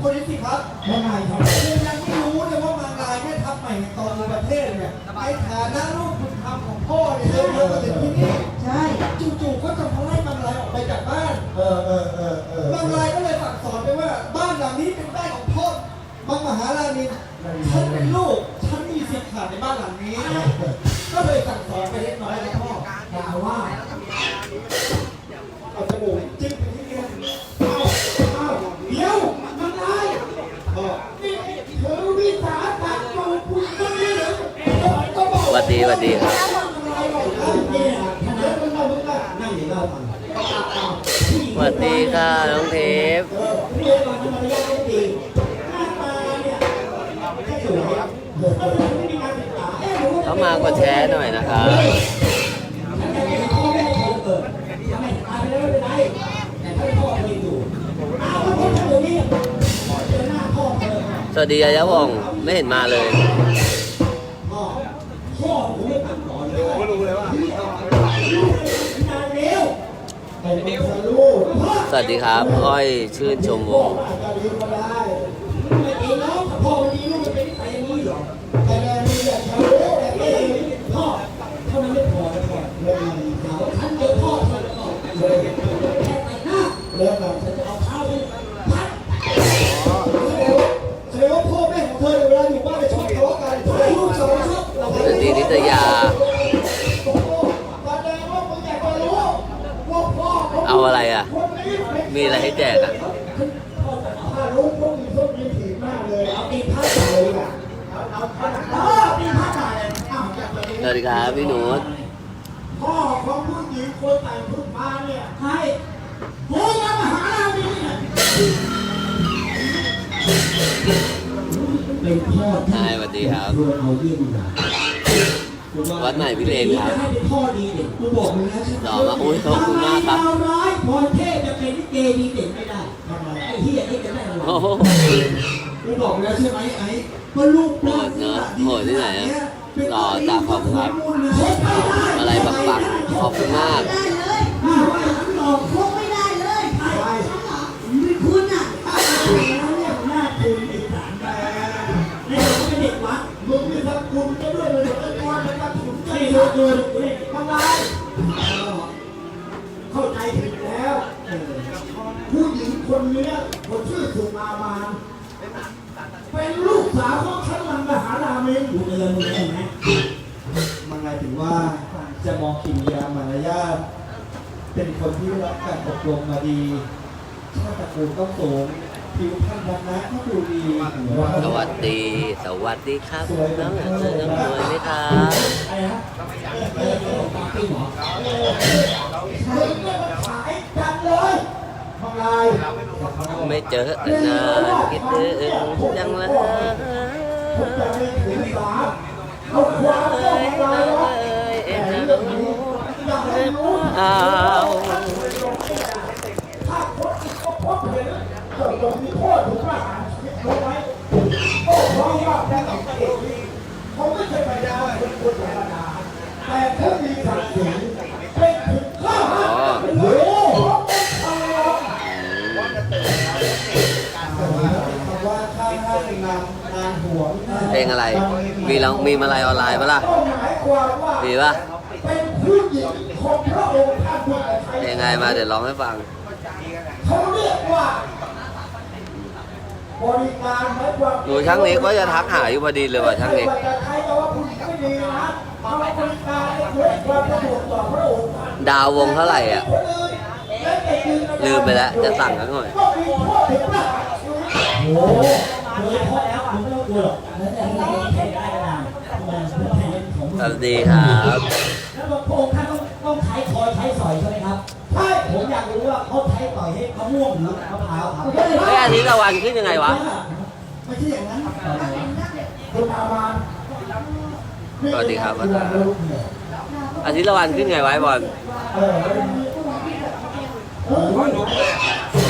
คนนี้สิครับทำไมทำไมคือยังไม่รู้เลยว่าบางรายเนี่ยทำใหม่ตอนในประเทศเนี่ยในฐานะลูกบุญธรรมของพ่อเนี่ยเดินทางมาถึงที่นี่ใช่จู่ๆก็จะมาไล่บางรายออกไปจากบ้านเออเออเออเออบางรายก็เลยสั่งสอนไปว่าบ้านหลังนี้เป็นบ้านของพ่อบางมหารานินฉันเป็นลูกฉันมีสิทธิ์ขาดในบ้านหลังนี้ ก็เลยสั่งสอนไปเล็กน้อยนะพ่อด่าว่าเอา ยเออไม่มีการศึกษาเอ๊ะหนูเข้ามากดแชร์หน่อยนะครับสวัสดียายาวองไม่เห็นมาเลย สวัสดีครับอ้อยชื่นชมวงเอาอมันดีลูกมันเป็นนิสัยอย่างนี้หรอแต่แม่มีแต่ทะไม่พอนะพ่อเรื่องมันเขาฉันเจอพ่อเธอแล้วก็เลยแค่ไปหน้าเรื่องมันฉันจะเอาเท้าไปพัดแสดงว่าพ่อแม่ของเธอเนี่ยเวลาอยู่บ้านจะชอบทะเลาะกันใช่ลูกสาวชอบเราสวัสดีนิตยา เอาอะไรอะ มีอะไรให้แจกอะถ้ารู้พวกมีส้มมีถีบมากเลย เอาตีผ้าใส่เลยอะเอาเอาผ้าเออตีผ้าใส่อ้าวจากเลยสวัสดีครับพี่หนูพ่อของผู้หญิงคนแต่งชุดมาเนี่ยใครโหยังมาหาเราดิเป็นพ่อที่นายสวัสดีครับรวยเอายิ่งนะ วัดไหนพี่เลนครับให้เป็นพ่อดีเด็กกูบอกมึงแล้วใช่ไหมหล่อมากอุ้ยขอบคุณมากครับดาวร้ายพรเทพจะเป็นลิเกดีเด่นไม่ได้ทำไมไอ้เหี้ยนี่จะได้อะไรโอ้โหกูบอกแล้วใช่ไหมไอ้ก็ลูกโหดเนอะโหดที่ไหนอะหล่อตาขอบคุณครับอะไรปังๆขอบคุณมาก เลยเลยทำไรเข้าใจผิดแล้วผู้หญิงคนนี้คนชื่อสุมามานเป็นลูกสาวของฉันมันมหารามินอยู่เดินเลยไหมมันหมายถึงว่าจะมองกิริยามารยาทเป็นคนที่ได้รับการอบรมมาดีชาติตระกูลต้องสูง ผิวพรรณวันนะก็ดูดีสวัสดี สวัสดีครับน้องเจอน้องรวยไหมครับอะไรฮะเออเออปาร์ตี้หมอมึงเนี่ยมันขายจังเลยทำลายไม่เจอนานคิดถึงจังเลยผมจะไม่ถึงสามเอาความเข้ยแล้วแต่เรื่องนี้อยากให้รู้ อ้าว ถ้าคนอีกก็พบเห็น เกิดลงมีโทษถึงประหารชีวิตรู้ไหมโอ้เพราะว่าแค่กับพระเอกเขาไม่ใช่ไปดาวเป็นคนธรรมดาแต่เขามีศักดิ์ศรีเป็นถึงข้าราชกโอ้โหเป็นชาวคำว่าข้าห้านำนางหวงเพลงอะไร มีรองมีมาลายออนไลน์ปะล่ะก็หมายความว่ามีปะเป็นผู้หญิงของพระองค์ท่านผู้ไทยเพลงไงมาเดี๋ยวร้องให้ฟังเขาเรียกว่า หมายความหนูช่างนี้ก็จะทักหาอยู่พอดีเลยว่ะช่างนี้ไม่ว่าจะใครก็ว่าผู้หญิงไม่ดีนะเขาบริการให้เกิดความสะดวกต่อพระองค์ท่านดาววงเท่าไหร่อะคนอื่นและแต่ยืนลืมไปแล้ว จะสั่งกันหน่อยก็มีโทษถึงประหารชีวิตโอ้โหเลยพอแล้วอะไม่ต้องกลัวหรอกแล้วแต่เราใช้ได้ก็ได้ทำไมเพื่อไทยของสวัสดีครับแล้วพระองค์ท่านต้องต้องใช้คอยใช้สอยใช่ไหมครับ ใช่ผมอยากรู้ว่าเขาใช้ต่อยให้มะม่วงหรือมะพร้าวครับเฮ้ยอาทิตย์ละวันขึ้นยังไงวะไม่ใช่อย่างนั้นคุณอามาสวัสดีครับอาทิตย์ละวันขึ้นไงไว้บอล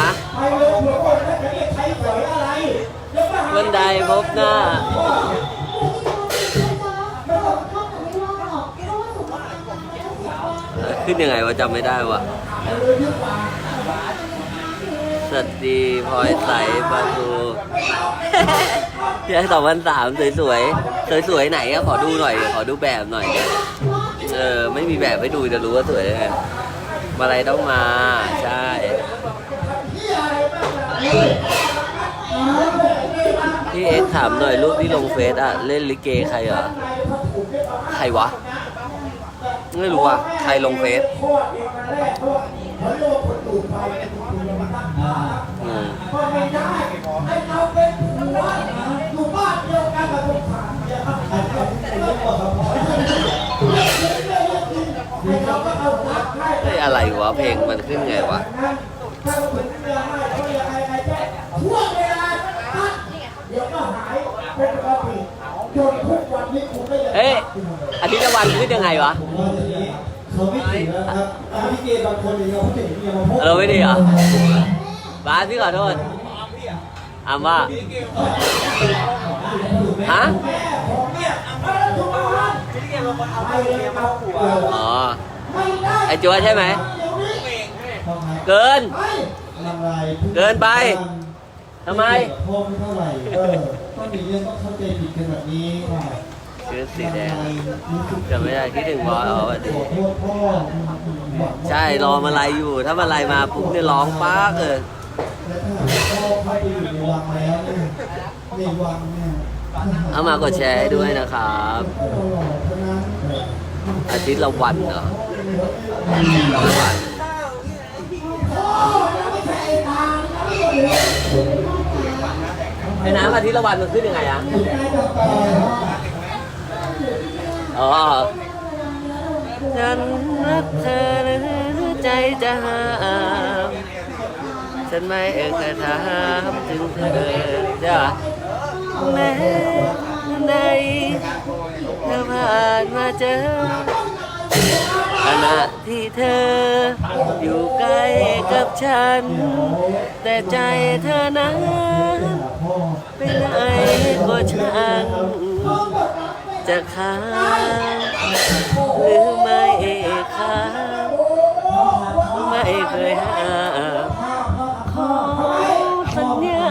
ฮะไปเลยหันแล้วจะเรียกใช้สอยอะไรเดี๋ยวมาหาวันใดพบหน้าขึ้นยังไงวะจำไม่ได้วะ สวัสดีพลอยใสปาทูพี่สองพันสามสวยๆสวยๆไหนอะขอดูหน่อย ขอดูแบบหน่อยเออ ไม่มีแบบให้ดูจะรู้ว่าสวยยังไงมาอะไรต้องมา ใช่ พี่เอ็กซ์ถามหน่อยรูปที่ลงเฟซอะเล่นลิเกใครเหรอ ใครวะ ไม่รู้ว่ะใครลงเฟซ เองมาแรกด้วยเขาเรียกคนดูดไปเป็นคนดูมาตั้งอ่าก็ไม่ได้ให้เราเป็นผัวอยู่บ้านเดียวกันกับคนผ่านเนี่ยครับอันนี้อันนี้บอกครับพ่อให้เราก็เอารักให้เฮ้ยอะไรวะเพลงมันขึ้นไงวะนั้นถ้าเราเป็นเมียให้เขายังไงไงแจ๊ช่วงเวลาตัดเดี๋ยวก็หายเป็นปกติจนทุกวันนี้คุณไม่ยังเอ๊ะอาทิตย์ละวันขึ้นยังไงวะ เขาไม่ถึงแล้วครับอ่าพี่เกบางคนเนี่ยเขาถึงเนี่ยมาพบเราไม่ดีเหรอบ้านพี่ขอโทษอามว่าฮะไปเลยเอาผัวอ๋อไม่ได้ไอจัวใช่ไหมเดี๋ยวนี้พ่อครับเกินไปนางรายเกินไปทำไมพ่อไม่เท่าไหร่เออต้องมีเรื่องต้องเข้าใจผิดกันแบบนี้ค่ะ ชื่อสีแดงจะไม่ได้คิดถึงบอสอ๋อวัสดีขอโทษพ่อหวังว่าใช่รอมาลายอยู่ ถ้ามาลายมาปุ๊บเนี่ยร้องป๊ากเลยและถ้าพ่อเข้าไปอยู่ในวังแล้วเนี่ยเอามากดแชร์ให้ด้วยนะครับ อาทิตย์ละวันเหรอละวันไอ้น้ำอาทิตย์ละวันมันขึ้นยังไงอะ อ๋อฉันรักเธอหรือใจจะห้ามฉันไม่เอกถามถึงเธอจ้ะแม้ในเธอผ่านมาเจอขณะที่เธออยู่ใกล้กับฉัน แต่ใจเธอนั้นพ่อไปไหนก็ช่าง จะค้างหรือไม่ค้างไม่เคยห้ามขอสัญญา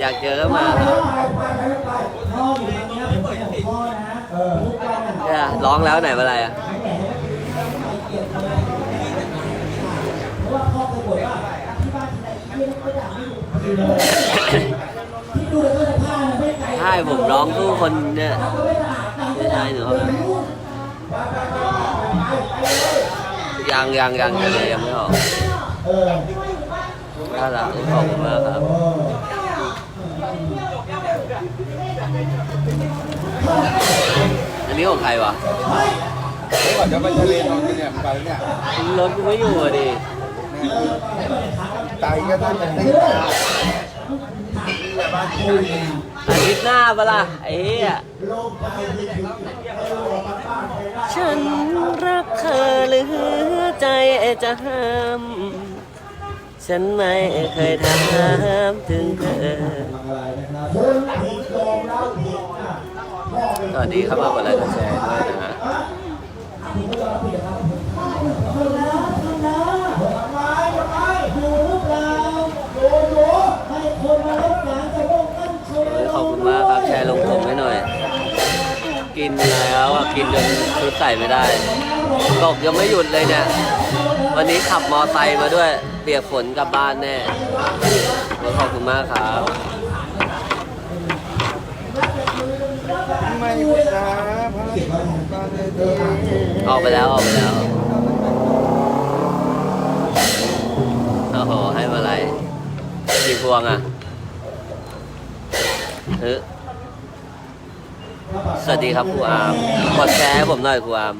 อยากเจอมาครับพ่ออยู่ตรงเนี้ยผมเป็นของพ่อนะเออทุกวันเนี่ยร้องแล้วไหนเมื่อไรอะที่ดูแล้วก็ ใช่ผมร้องสู้คนเนี่ยไม่สะอาดตามไม่ใช่หนูยังยังยังยังยังไม่ออกเออน่ารักขอบคุณมากครับเอออันนี้ของใครวะก่อนจะไปทะเลตอนนี้เนี่ยไปเนี่ยรถกูไม่อยู่อะดิไตก็ต้องเป็นได้ อาทิตย์หน้าปะล่ะไอ้เหี้ยโลานไปได้ฉันรักเธอเหรือใจจะห้าม ฉันไม่เคยถามถึงเธอ สวัสดีครับมากกดไลค์กดแชร์ด้วยนะฮะทำไมทำไมอยู่หรือเปล่าอยู่อยู่ให้คนมาเล่น ขอบคุณมากครับแชร์ลงผมให้หน่อย กินแล้วอะกินจนชุดใส่ไม่ได้ ตกยังไม่หยุดเลยเนี่ย วันนี้ขับมอไซค์มาด้วย เปียกฝนกลับบ้านแน่ขอบคุณมากครับไม่นะพระราชบานเลยเดินออกไปแล้วออกไปแล้วโอ้โหให้มาอะไรกี่พวงอะ เออสวัสดีครับครูอามกดแชร์ให้ผมหน่อยครูอาม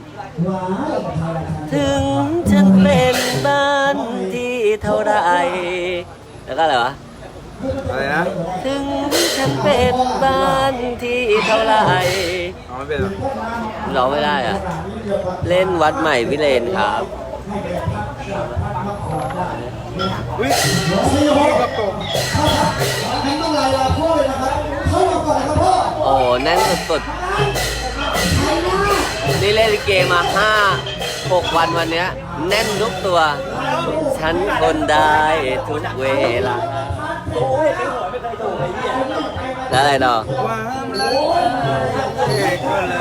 ถึงฉันเป็นบ้านที่เท่าไรแล้วก็อะไรวะ อะไรนะถึงฉันเป็นบ้านที่เท่าไรเอาไม่เป็นหรอร้องไม่ได้อะเล่นวัดใหม่วิเลนครับอุ้ยพี่กระโปรงนั่นต้องลายลาพ่อเลยนะครับเข้ามาก่ อนนะครับพ่อโอ้แน่นสุดๆนี่เล่นลิเกมาห้าหกวันวันเนี้ย แน่นทุกตัวเฉันคนได้ทุกเวลาแล้วอะไรต่อความรักเอกเล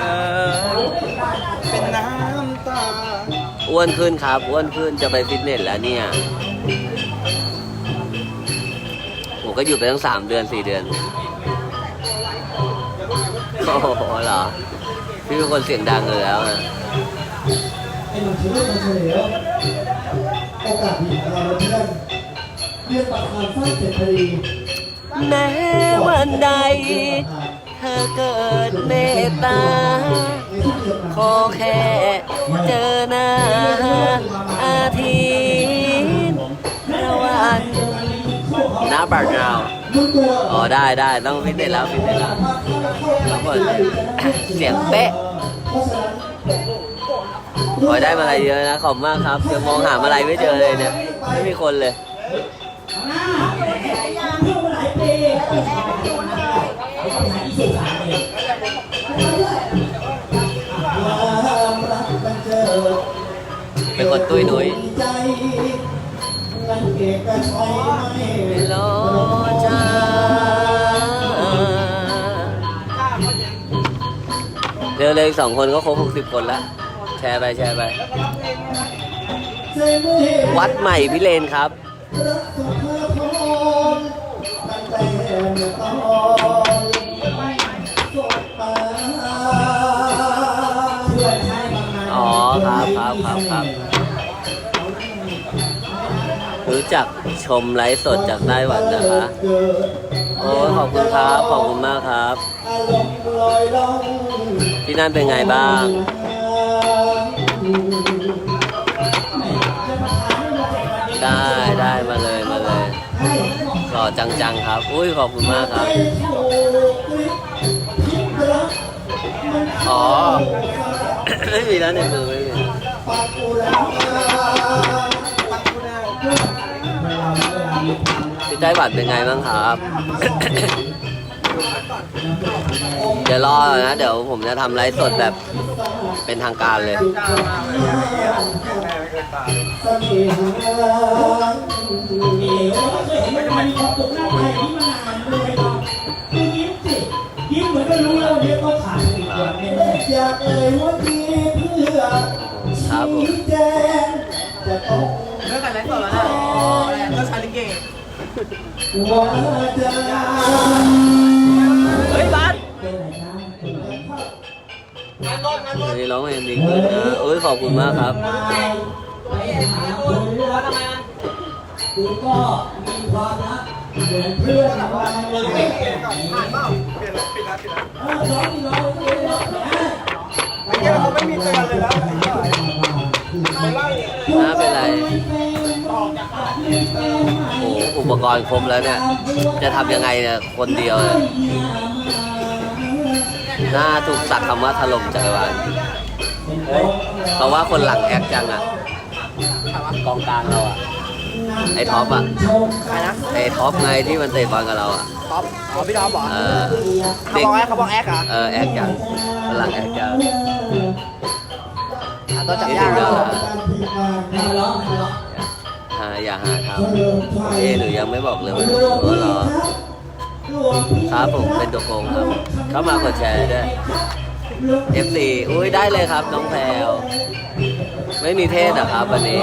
ยเป็นน้ำตาอ้วนขึ้นครับ อ้วนขึ้นจะไปฟิตเนสแล้วเนี่ยผมก็หยุดไปตั้งสามเดือนสี่เดือน โอ้โหเหรอพี่เป็นคนเสียงดังเลยแล้วอะไอ้หนุ่มชื่อเล่นมาเฉลียวโอกาสดีของเราเพื่อนเรียนประธานสร้างเสร็จพอดีแม้วันใด เธอเกิดเมตตา ขอแค่เจอหน้าอาทิตย์ระวันน้าบั ตรนาวมึงตัวอ๋อได้ได้ต้องฟิตเนสแล้วฟิตเนสแล้วทุกคนเสียงเป๊ะเพราะฉะนั้นขอให้ได้มาอะไรเยอะนะขอบคุณมากครับยังมองหามาอะไรไม่เจอเลยเนี่ยไม่มีคนเลยความรักมันเจอเป็นคนตุ้ยนุ้ยใจงั้น เอกชัยไม่รอจ้าเร็วๆอีกสองคนก็ครบหกสิบคนแล้ว แชร์ไปแชร์ไป วัดใหม่พิเรนครับ อ๋อ ครับครับครับครับ รู้จักชมไลฟ์สดจากไต้หวันนะคะ โอ้ยขอบคุณครับ ขอบคุณมากครับ ที่นั่นเป็นไงบ้าง ได้ได้มาเลยมาเลยหล่อจังๆครับ อุ้ยขอบคุณมากครับ อ๋อ ไม่มีแล้วในมือไม่มี ที่ไต้หวันเป็นไงบ้างครับ เดี๋ยวรอนะ เดี๋ยวผมจะทำไลฟ์สดแบบเป็นทางการเลย ยิ้มเหมือนก็รู้แล้ววันนี้ต้องถ่ายอีกวันนี้อยากเอ่ยว่าทีเพื่อครับผมชี้แจงจะต้องเลิกกันแล้วก่อนแล้วนะก็ชาลิ เกว่าจะเฮ้ยบัสวันนี้ร้องเพลงดีเกินนะอุ้ยขอบคุณมากครับคุณก็มีความรักเหมือนเพื่อนว่าเลยเขาไม่มีแฟนเลยนะน่าเป็นไร โอ้โหอุปกรณ์ครบแล้วเนี่ย จะทำยังไงเนี่ยคนเดียวเนี่ยน่าถูกสักคำว่าถล่มจักรวาลเพราะว่าคนหลังแอคจังอะกองกลางเราอะ ไอ้ท็อปอะใครนะไอ้ท็อปไงที่มันเตะบอลกับเราอะ ท็อปอ๋อพี่ท็อปเหรอเออเขาเด็กบอกแอคเขาบอกแอคเหรอเออแอคจังคนหลังแอคจังตัวจับยากนี่แล้ถึวงจะหา อย่าหาทำเอ๊ะหนูยังไม่บอกเลยว่าหนูหัวเหรอครับผมเป็นตัวโกงครับ เข้ามากดแชร์ด้วย F4 อุ้ยได้เลยครับน้องแพรวไม่มีเทศเหรอครับวันนี้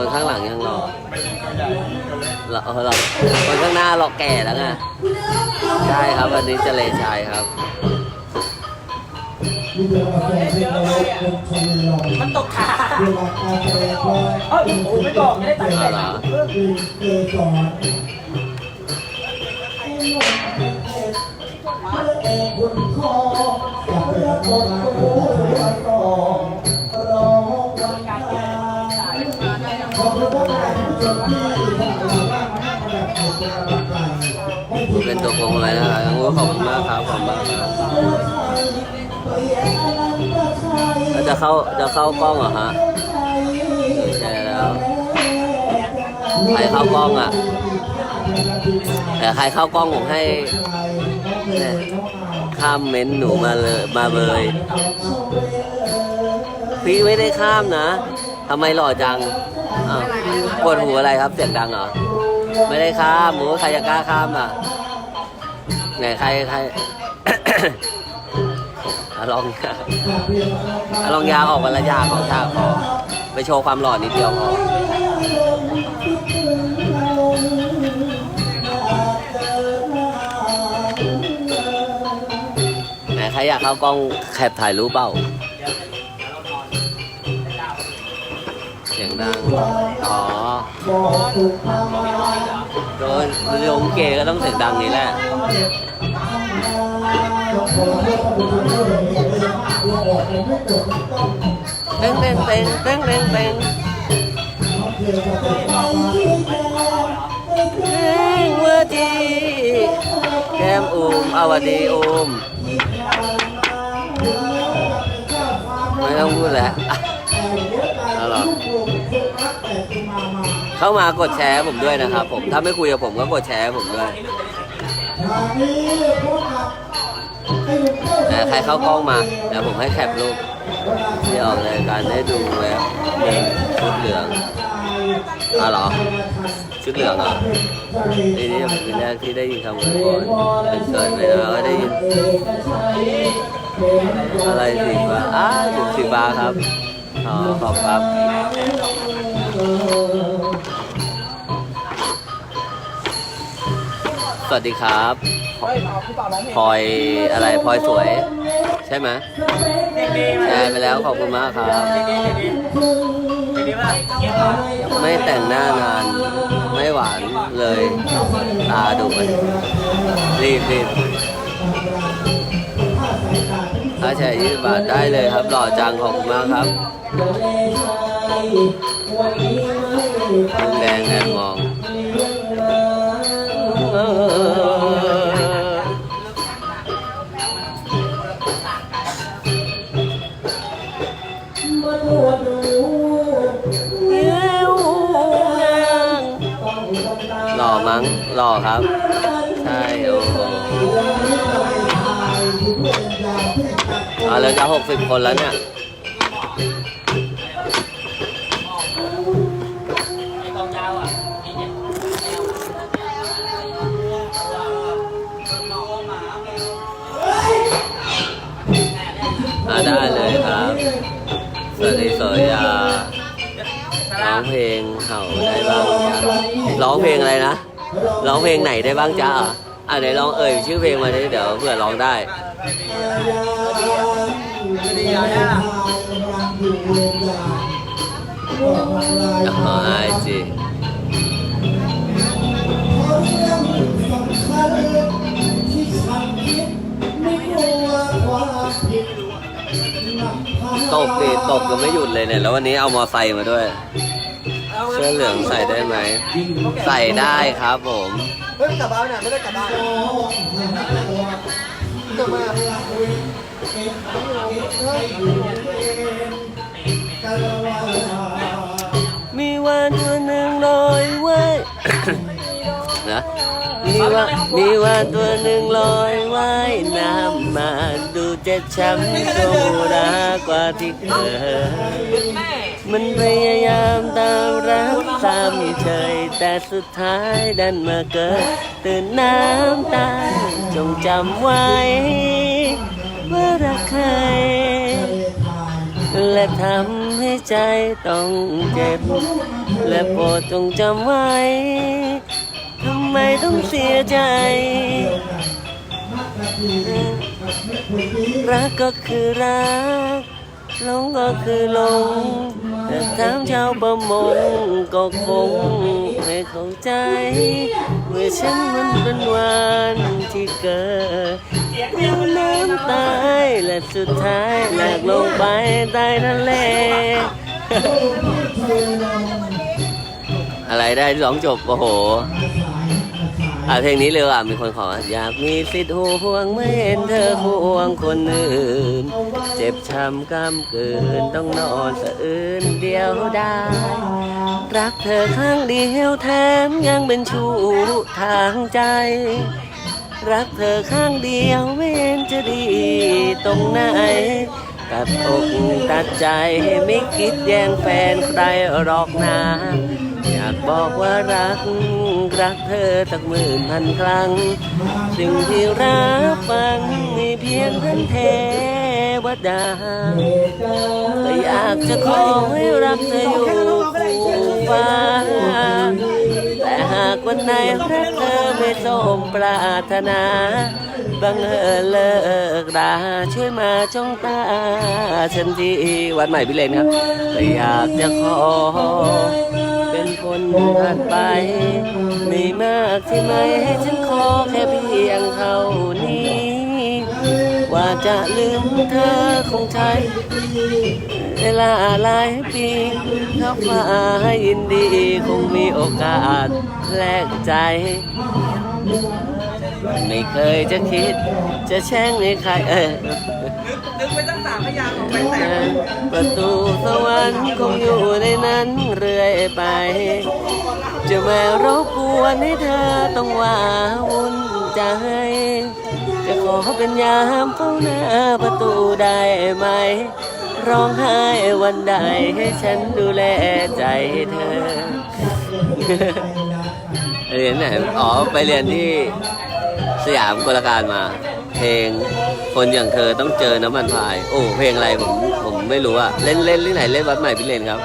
คนข้างหลังยังรอรอรอคนข้างหน้ารอแก่แล้วไงใช่ครับวันนี้เจเลชายครับ มันตกขาเวลาการแสดงก็เอ้ยโอ้ไม่บอกไม่ได้ตัดอ๋อเหรอคื ท่านผู้ชมที่ท่านเราว่ามานั่งแบบเป็นกำลังใจให้ทีมเป็นตัวโกงอะไรนะครับโอ้ขอบคุณมากครับขอบคุณมากครับแล้วจะเข้าจะเข้ากล้องเหรอฮะแชร์แล้วใครเข้ากล้องอะแต่ใครเข้ากล้องผมให้ข้ามเม้นหนูมาเลยมาเลยพี่ไม่ได้ข้ามนะทำไมหล่อจัง อ้าวปวดหูอะไรครับเสียงดังเหรอ ไม่ได้ข้ามหมูใครจะกล้าข้ามอะ ไหนใครใครอะลองยาอะลองยาออกวันละยาของชาพอไปโชว์ความหล่อนิดเดียวพอไหนใครอยากเข้ากล้องแคปถ่ายรูปเปล่า สียงดัง อ๋อ โดนลงเกก็ต้องเสียงดังนี่แหละเต้งเต้งเต้งเต้งเต้งเต้งเต้งว่าดีแก้มอูมอวดีอูมไม่ต้องพูดแล้วอะเอาหรอ เข้ามากดแชร์ผมด้วยนะครับผมถ้าไม่คุยกับผมก็กดแชร์ผมด้วยใครเข้ากล้องมาเดี๋ยวผมให้แคปรูปที่ออกรายการได้ดูแล้วมีชุดเหลืองอ๋อเหรอชุดเหลืองเหรอทีนี้เป็นแรกที่ได้ยินคำว่าก่อนเป็นเกิดไปแล้วก็ได้ยินอะไรสีฟ้าอ้าวจุดสีฟ้าครับอ๋อขอบครับ สวัสดีครับพลอยอะไรพลอยสวย ใช่ไหมแชร์ไปแล้วขอบคุณมากครับ ไม่แต่งหน้านาน ไม่หวานเลย ตาดูมันรีบรีบถ้าแชร์ยี่สิบาทได้เลยครับหล่อจังขอบคุณมากครับลุงแดงแอบมอง หล่อครับ ใช่โอ้โหอ่าเราจะหกสิบคนแล้วเนี่ยอ่าได้เลยครับสวัสดีสวยาร้องเพลงเห่าได้บ้างร้องเพลงอะไรนะ ร้องเพลงไหนได้บ้างจ๊ะอะอะไหนลองเอ่ยชื่อเพลงมาดิเดี๋ยวเผื่อร้องได้อ๋อไอจีตกดิตกก็ไม่หยุดเลยเนี่ย แล้ววันนี้เอามอไซค์มาด้วย สื้อเหลืองใส่ได้ไหม ใส่ได้ครับผม เฮ้ยกลับบ้านน่ะไม่ได้กลับบ้านกลับมามีวันวัน นะมีวันมีวันตัวหนึ่งลอยว่ายน้ำมาดูจะช้ำโซดากว่าที่เคยมันพยายามตามรักตามเฉยแต่สุดท้ายดันมาเกิดตื่นน้ำตาจงจำไว้ว่ารักใครและทำให้ใจต้องเจ็บ และโปรดจงจำไว้ทำไมต้องเสียใจ รักก็คือรักหลงก็คือหลงแต่ถามชาวประมงก็คงไม่เข้าใจเมื่อฉันมันเป็นวันที่เกิดแล้วน้ำตายและสุดท้ายหลกลงไปใต้ทะเล อะไรได้ร้องจบ โอ้โห อะเพลงนี้เลยอะมีคนขอ อยากมีสิทธิ์ห่วงไม่เห็นเธอห่วงคนอื่น เจ็บช้ำกำเกินต้องนอนสะอื้นเดียวได้ รักเธอข้างเดียวแถมยังเป็นชู้ทางใจ รักเธอข้างเดียวไม่เห็นจะดีตรงไหนตัดอกตัดใจไม่คิดแย่งแฟนใครหรอกนะอยากบอกว่ารัก รักเธอสักหมื่นพันครั้ง สิ่งที่รับฟังมีเพียงท่านเทวดาก็อยากจะขอให้รักเธออยู่คู่ฟ้า แต่หากวันไหนรักเธอไม่สมปรารถนา บังเอิญเลิกราช่วยมาจ้องตาฉันที่วัดใหม่พิเรนครับแต่อยากจะขอ เป็นคนไป ไม่มากใช่ไหมให้ฉันขอแค่เพียงเท่านี้ ว่าจะลืมเธอคงใช้เวลาหลายปีถ้าฟ้ยินดีคงมีโอกาสแลกใจ ไม่เคยจะคิดจะแช่งให้ใครเออ นึกไปตั้งสามพยางค์ไปแตกประตูสวรรค์คงอยู่ในนั้นเรื่อยไป จะม่รบกวนให้เธอต้องว่าวุ่นใจ จะขอเป็นยามเฝ้าหน้าประตูได้ไหม ร้องไห้วันใดให้ฉันดูแลใจเธอ เรียนไหน อ๋อ ไปเรียนที่สยามกุลการมา เพลง คนอย่างเธอต้องเจอน้ำมันพาย โอ้เพลงอะไรผมผมไม่รู้อะเล่นเล่นที่ไหนเล่นวัดใหม่พิเรนครับ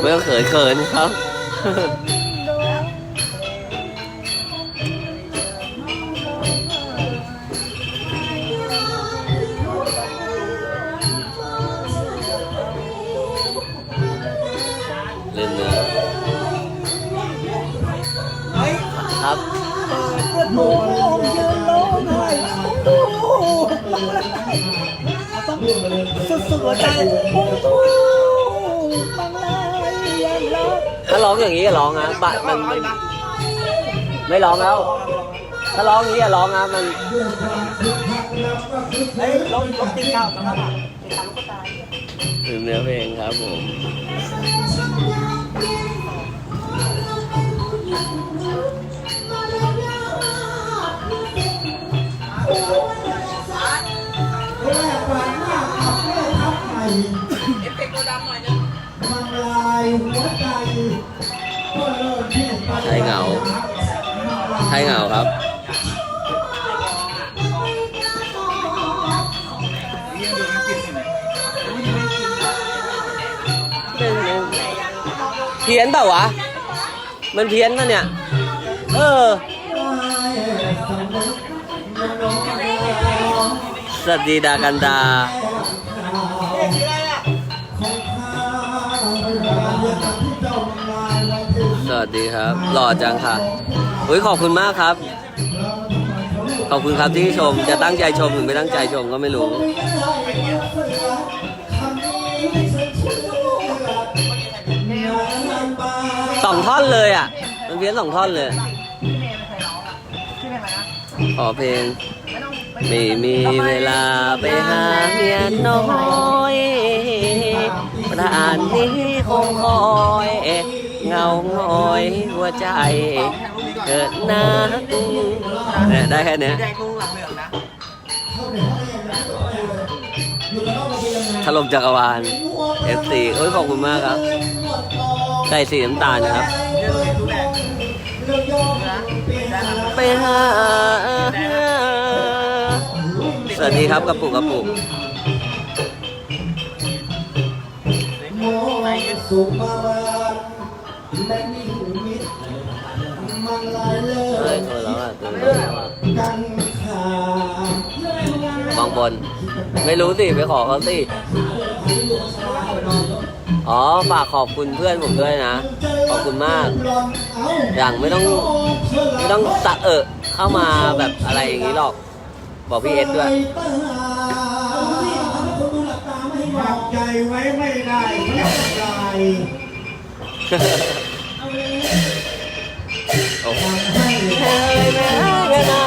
ไม่ต้องเขินเขินครับ เล่นเนื้อครับโอ้โหยื หัวใจโอ้โหมังลายยังรักถ้าร้องอย่างนี้ก็ร้องนะบะมันไม่ไม่ร้องแล้ว ถ้าร้องอย่างนี้ก็ร้องนะมันเฮ้ยลงลงตีข้าวตรงนั้นอะตีข้าวลูกตาถึงเนื้อเพลงครับผมแใช่เหงาครับ เพี้ยนเปล่าวะ มันเพี้ยนปะเนี่ย เออ สวัสดีดากันดาสวัสดีครับ หล่อจังค่ะ อุ้ยขอบคุณมากครับ ขอบคุณครับที่ชม จะตั้งใจชมหรือไม่ตั้งใจชมก็ไม่รู้ สองท่อนเลยอะ มันเพี้ยนสองท่อนเลย ขอเพลง ไม่มีเวลาไปหาเมียน้อยประานนี้คงคอย เงาหงอยหัวใจ เกิดนักเนี่ยได้แค่เนี้ยแดงกุ้งหลังเหลืองนะถล่มจักรวาล F4 โอ้ยขอบคุณมากครับไก่สีน้ำตาลนะครับเรื่องนี้ดูแลไปหาสวัสดีครับกระปุกกระปุกโมสุมา แล้วอะโทรแล้วอะกันขาบางบน ไม่รู้สิ ไปขอเขาสิ อ๋อ ฝากขอบคุณเพื่อนผมด้วยนะ ขอบคุณมาก อย่างไม่ต้อง ไม่ต้องสะเอะเข้ามาแบบอะไรอย่างนี้หรอก บอกพี่เอสด้วยฝากใจไว้ไม่ได้แค่ใจโอ้โหให้เธอ ได้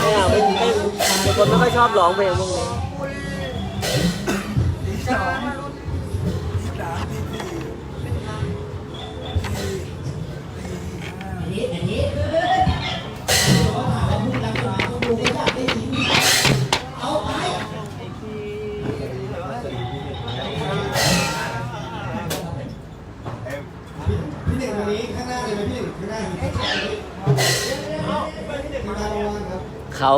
ไม่เอาไม่ไม่เป็นคนไม่ค่อยชอบร้องเพลงพวกนี้อันนี้อันนี้ เขา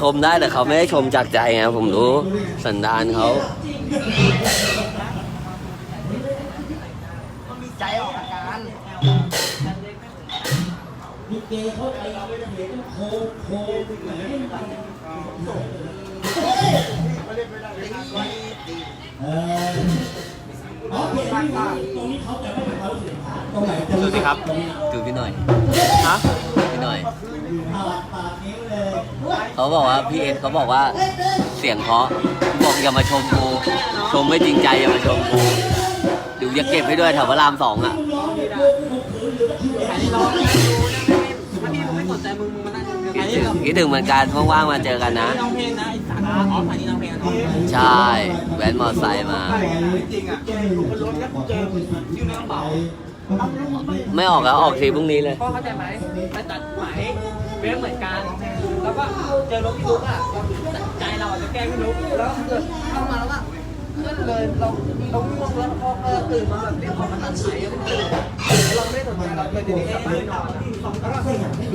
ชมได้แต่เขาไม่ได้ชมจากใจไงผมรู้สันดานเขามีเกย์เขาไปเอาไปเห็นโคโคเหมือนเอออ๋อตรงนี้เขาจะไม่เป็นเขาเสียงขาดตรงไหนจะดูรู้สิครับดูพี่หน่อยฮะพี่หน่อย เลยเขาบอกว่าพี่เอ็ดเขาบอกว่าเสียงเพราะบอกอย่ามาชมกูชมไม่จริงใจอย่ามาชมกูเดูจะเก็บให้ด้วยแถวพระรามสองอะร้องเนี่ยกลัวกูข่มขืนหรือว่าคิวเองคิดถึงคิดถึงเหมือนกันว่างๆมาเจอกันนะใช่แว้นมอไซค์มาจริงอะรถก็เจออยู่ในกระเป๋าไม่ออกแล้วออกทีพรุ่งนี้เลยพ่อเข้าใจไหมไปตัดหมายเว้นเหมือนกัน แล้วก็เจอรถพี่ลุกอะเราใจเราอาจจะแกล้งพี่ลุกแล้วเกิดเข้ามาแล้วก็ขึ้นเลยเราเราง่วงแล้วพอเออตื่นมาแบบเรียกของมาตัดสายยังไม่ตื่นเราไม่ได้สนใจเราเลยทีนี้กลับบ้านนอนแล้วก็ขึ้นแล้วพี่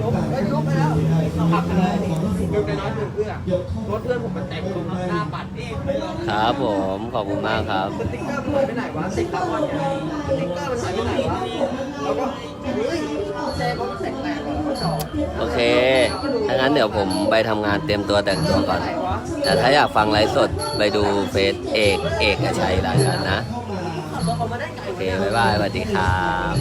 ยกเอ้ยกไปแล้วขับไปเลยยกน้อยๆหนึ่งเพื่อรถเพื่อนผมมันเต็มตรงหน้าปัดนี่ครับผมขอบคุณมากครับสติ๊กเกอร์มันหายไปไหนวะสติ๊กเกอร์มันสติ๊กเกอร์มันหายไปไหนวะแล้วก็ โอเค ถ้างั้นเดี๋ยวผมไปทำงานเตรียมตัวแต่งตัวก่อน แต่ถ้าอยากฟังไลฟ์สดไปดูเฟซเอกเอกชัยรายการนะ โอเค บ๊ายบาย สวัสดีครับ